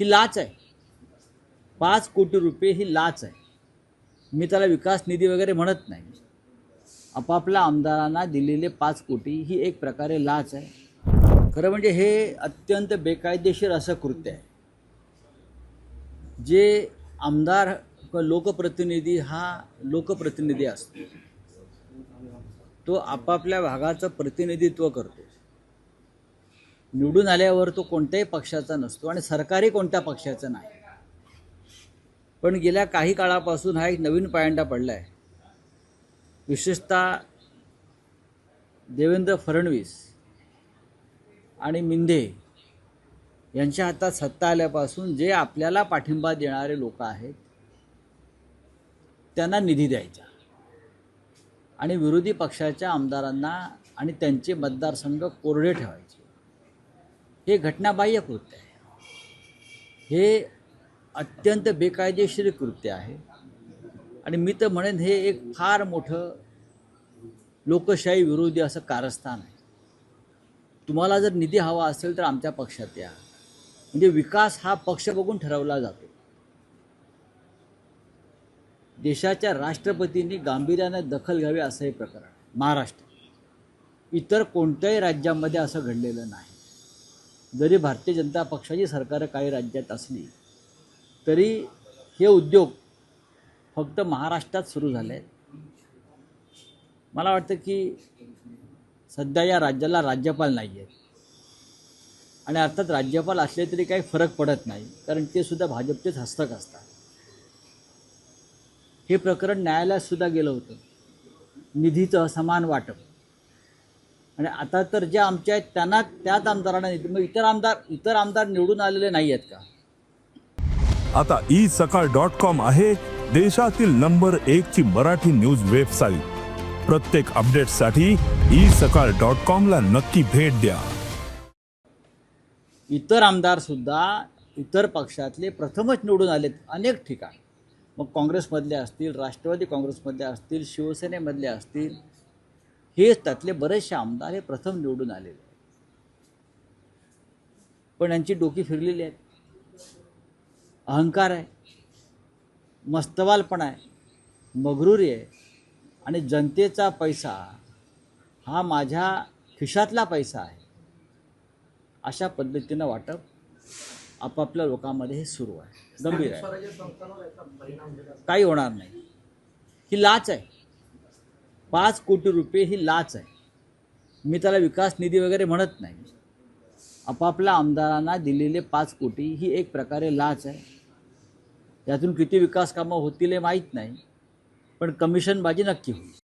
ही लाच आहे. पाच कोटी रुपये ही लाच आहे. मी त्याला विकास निधी वगैरे म्हणत नाही. आपापल्या आमदारांना दिलेले पाच कोटी ही एक प्रकारे लाच आहे. खरं म्हणजे हे अत्यंत बेकायदेशीर असं कृत्य आहे. जे आमदार लोकप्रतिनिधी हा लोकप्रतिनिधी असतो. तो आपापल्या भागाचं प्रतिनिधित्व करतो. निवडून आल्यावर तो कोणत्याही पक्षाचा नसतो आणि सरकारही कोणत्या पक्षाचं नाही. पण गेल्या काही काळापासून हा एक नवीन पायंडा पडला आहे विशेषतः देवेंद्र फडणवीस आणि मिंधे यांच्या हातात सत्ता आल्यापासून जे आपल्याला पाठिंबा देणारे लोक आहेत त्यांना निधी द्यायचा. आणि विरोधी पक्षाच्या आमदारांना आणि त्यांचे मतदारसंघ कोरडे ठेवायचे. हे घटनाबाह्य कृत्य आहे. हे अत्यंत बेकायदेशीर कृत्य आहे. आणि मी तर म्हणेन हे एक फार मोठं लोकशाही विरोधी असं कारस्थान आहे. तुम्हाला जर निधी हवा असेल तर आमच्या पक्षात या. म्हणजे विकास हा पक्ष बघून ठरवला जातो. देशाच्या राष्ट्रपतींनी गांभीर्याने दखल घ्यावी असं हे प्रकरण महाराष्ट्र. इतर कोणत्याही राज्यामध्ये असं घडलेलं नाही. जरी भारतीय जनता पक्षाची सरकारं काही राज्यात असली तरी हे उद्योग फक्त महाराष्ट्रात सुरू झाले. आहेत मला वाटतं की सध्या या राज्याला राज्यपाल नाही आहेत आणि अर्थात राज्यपाल असले तरी काही फरक पडत नाही कारण ते सुद्धा भाजपचेच हस्तक असतात. हे प्रकरण न्यायालयात सुद्धा गेलं होतं. निधीचं असमान वाटप. आणि आता तर जे आमचे आहेत त्यांना त्याच आमदारांना मग इतर आमदार इतर आमदार निवडून आलेले नाही आहेत का? आता ई सकाळ डॉट कॉम आहे देशातील नंबर एक ची मराठी न्यूज वेबसाईट प्रत्येक अपडेटसाठी ई सकाळ डॉट कॉम ला नक्की भेट द्या. इतर आमदार सुद्धा इतर पक्षातले प्रथमच निवडून आलेत अनेक ठिकाणी. मग काँग्रेसमधले असतील राष्ट्रवादी काँग्रेसमधले असतील शिवसेनेमधले असतील हे त्यातले बरेचसे आमदार हे प्रथम निवडून आलेले आहेत. पण यांची डोकी फिरलेली आहेत. अहंकार आहे. मस्तवालपणा आहे. मगरुरी आहे. आणि जनतेचा पैसा हा माझ्या खिशातला पैसा आहे. अशा पद्धतीनं वाटप आपापल्या लोकांमध्ये हे सुरू आहे. गंभीर आहे. काही होणार नाही. ही लाच आहे. पाच कोटी रुपये ही लाच आहे. मी त्याला विकास निधी वगैरे म्हणत नाही. आपापल्या आमदारांना दिलेले पाच कोटी ही एक प्रकारे लाच आहे. यातून किती विकास कामं होतील हे माहीत नाही पण कमिशनबाजी नक्की होईल.